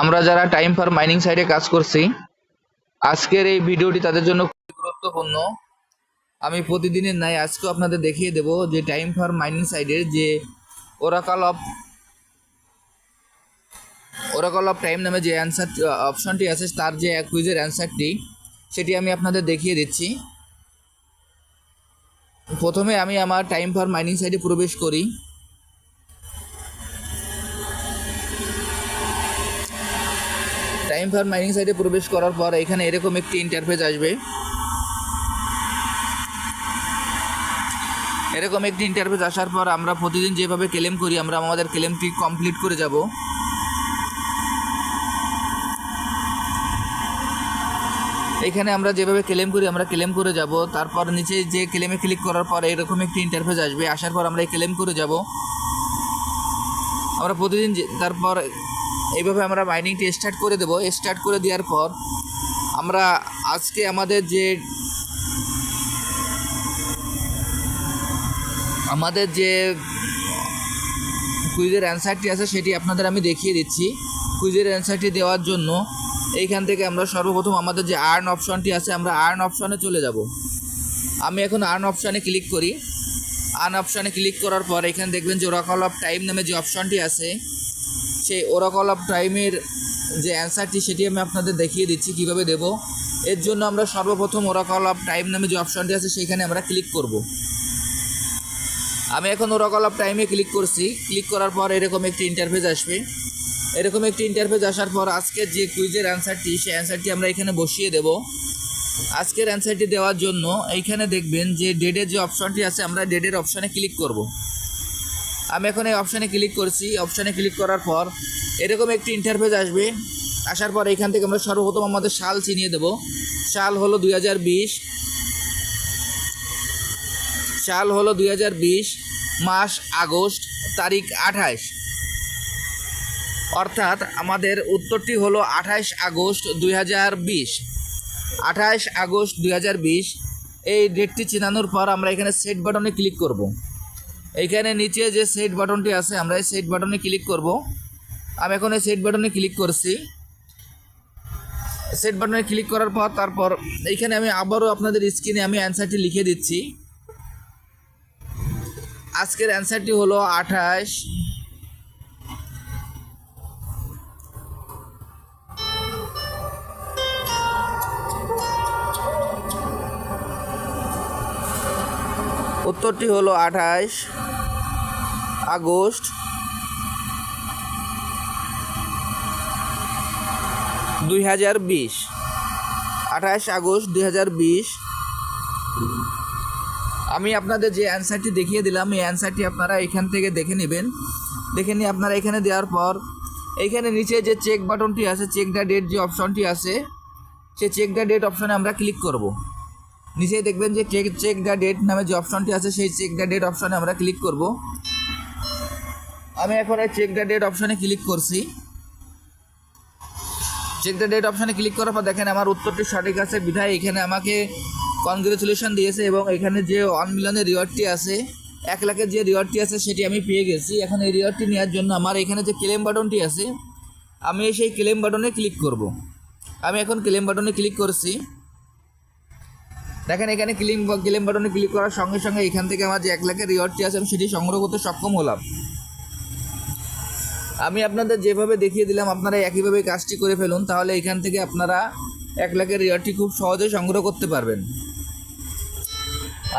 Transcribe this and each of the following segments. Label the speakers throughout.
Speaker 1: আমরা যারা time for mining সাইটে কাজ করছি, আজকের এই ভিডিওটি তাদের জন্য খুবই গুরুত্বপূর্ণ। আমি প্রতিদিনের ন্যায় আজকেও আপনাদের দেখিয়ে দেব যে টাইম ফর মাইনিং সাইডের যে oracle of oracle of time নামে যে অ্যান্সার অপশনটি আছে, তার যে কুইজের অ্যান্সারটি সেটি আমি আপনাদের দেখিয়ে দিচ্ছি। প্রথমে আমি আমার টাইম ফর মাইনিং সাইটে প্রবেশ করি। টাইম ফর মাইনিং সাইটে প্রবেশ করার পর এখানে এরকম একটি ইন্টারফেস আসবে। এরকম একটি ইন্টারফেস আসার পর আমরা প্রতিদিন যেভাবে ক্লেম করি, আমরা আমাদের ক্লেমটি কমপ্লিট করে যাব। এখানে আমরা যেভাবে ক্লেম করি, আমরা ক্লেম করে যাব। তারপর নিচে যে ক্লেমে ক্লিক করার পর এরকম একটি ইন্টারফেস আসবে। আসার পর আমরা ক্লেম করে যাব। আমরা প্রতিদিন তারপর এইভাবে আমরা মাইনিংটি স্টার্ট করে দেব। স্টার্ট করে দেওয়ার পর আমরা আজকে আমাদের যে আমাদের যে কুইজের অ্যান্সারটি আছে, সেটি আপনাদের আমি দেখিয়ে দিচ্ছি। কুইজের অ্যান্সারটি দেওয়ার জন্য এইখান থেকে আমরা সর্বপ্রথম আমাদের যে আর্ন অপশনটি আছে, আমরা আর্ন অপশনে চলে যাব। আমি এখন আর্ন অপশানে ক্লিক করি। আর্ন অপশানে ক্লিক করার পর এখানে দেখবেন যে ওরাকল অফ টাইম নামে যে অপশনটি আছে সেই ওরাকল অফ টাইমের যে অ্যান্সারটি সেটি আমি আপনাদের দেখিয়ে দিচ্ছি, কীভাবে দেব। এর জন্য আমরা সর্বপ্রথম ওরাকল অফ টাইম নামে যে অপশনটি আছে সেইখানে আমরা ক্লিক করব। আমি এখন ওরাকল অফ টাইমে ক্লিক করছি। ক্লিক করার পর এরকম একটি ইন্টারফেস আসবে। এরকম একটি ইন্টারফেস আসার পর আজকের যে কুইজের অ্যান্সারটি সেই অ্যান্সারটি আমরা এখানে বসিয়ে দেব। আজকের অ্যান্সারটি দেওয়ার জন্য এইখানে দেখবেন যে ডেটের যে অপশনটি আছে, আমরা ডেটের অপশনে ক্লিক করব। আমি এখন এই অপশানে ক্লিক করছি। অপশানে ক্লিক করার পর এরকম একটি ইন্টারফেস আসবে। আসার পর এখান থেকে আমরা সর্বপ্রথম আমাদের সাল চিনিয়ে দেব। সাল হলো দুই হাজার বিশ। সাল হলো দুই হাজার বিশ, মাস আগস্ট তারিখ আঠাশ। অর্থাৎ আমাদের উত্তরটি হলো আঠাশ আগস্ট দুই হাজার বিশ। আঠাশ আগস্ট দুই হাজার বিশ, এই ডেটটি চেনানোর পর আমরা এখানে সেট বাটনে ক্লিক করব। এইখানে নিচে যে সেট বাটনটি আছে, আমরা এই সেট বাটনে ক্লিক করব। আমি এখন এই সেট বাটনে ক্লিক করছি। সেট বাটনে ক্লিক করার পর, তারপর এইখানে আমি আবারও আপনাদের স্ক্রিনে আমি অ্যান্সারটি লিখে দিচ্ছি। আজকের অ্যান্সারটি হলো আঠাশ। উত্তরটি হলো আঠাশ। আগস্ট। দুই হাজার বিশ। আঠাশ আগস্ট দুই হাজার বিশ। আমি আপনাদের যে অ্যান্সারটি দেখিয়ে দিলাম, এই অ্যান্সারটি আপনারা এখান থেকে দেখে নেবেন। দেখে নিয়ে আপনারা এখানে দেওয়ার পর এইখানে নিচে যে চেক বাটনটি আছে চেক দ্য ডেট যে অপশনটি আছে সেই চেক দ্য ডেট অপশনে আমরা ক্লিক করব। নিচেই দেখবেন যে চেক চেক দ্য ডেট নামে যে অপশনটি আছে, সেই চেক দ্য ডেট অপশনে আমরা ক্লিক করব। আমি এখন এই চেক দ্য ডেট অপশানে ক্লিক করছি। চেক দ্য ডেট অপশানে ক্লিক করার পর দেখেন আমার উত্তরটি সঠিক আছে। বিধায় এখানে আমাকে কনগ্রেচুলেশন দিয়েছে এবং এখানে যে ওয়ান মিলিয়নের রিওয়ার্ডটি আছে, এক লাখের যে রিওয়ার্ডটি আছে সেটি আমি পেয়ে গেছি। এখন এই রিওয়ার্ডটি নেওয়ার জন্য আমার এখানে যে ক্লেম বাটনটি আছে, আমি সেই ক্লেম বাটনে ক্লিক করব। আমি এখন ক্লেম বাটনে ক্লিক করছি। দেখেন এখানে ক্লিম ক্লেম বাটনে ক্লিক করার সঙ্গে সঙ্গে এখান থেকে আমার যে এক লাখের রিওয়ার্ডটি আছে, আমি সেটি সংগ্রহ করতে সক্ষম হলাম। আমি আপনাদের যেভাবে দেখিয়ে দিলাম, আপনারা একইভাবে কাজটি করে ফেলুন, তাহলে এখান থেকে আপনারা এক লাখের রিওয়ার্ডটি খুব সহজে সংগ্রহ করতে পারবেন।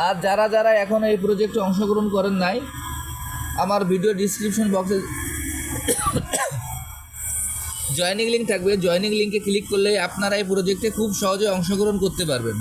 Speaker 1: আর যারা যারা এখন এই প্রজেক্টে অংশগ্রহণ করেন নাই, আমার ভিডিও ডিসক্রিপশন বক্সে জয়নিং লিঙ্ক থাকবে। জয়নিং লিঙ্কে ক্লিক করলে আপনারা এই প্রজেক্টে খুব সহজে অংশগ্রহণ করতে পারবেন।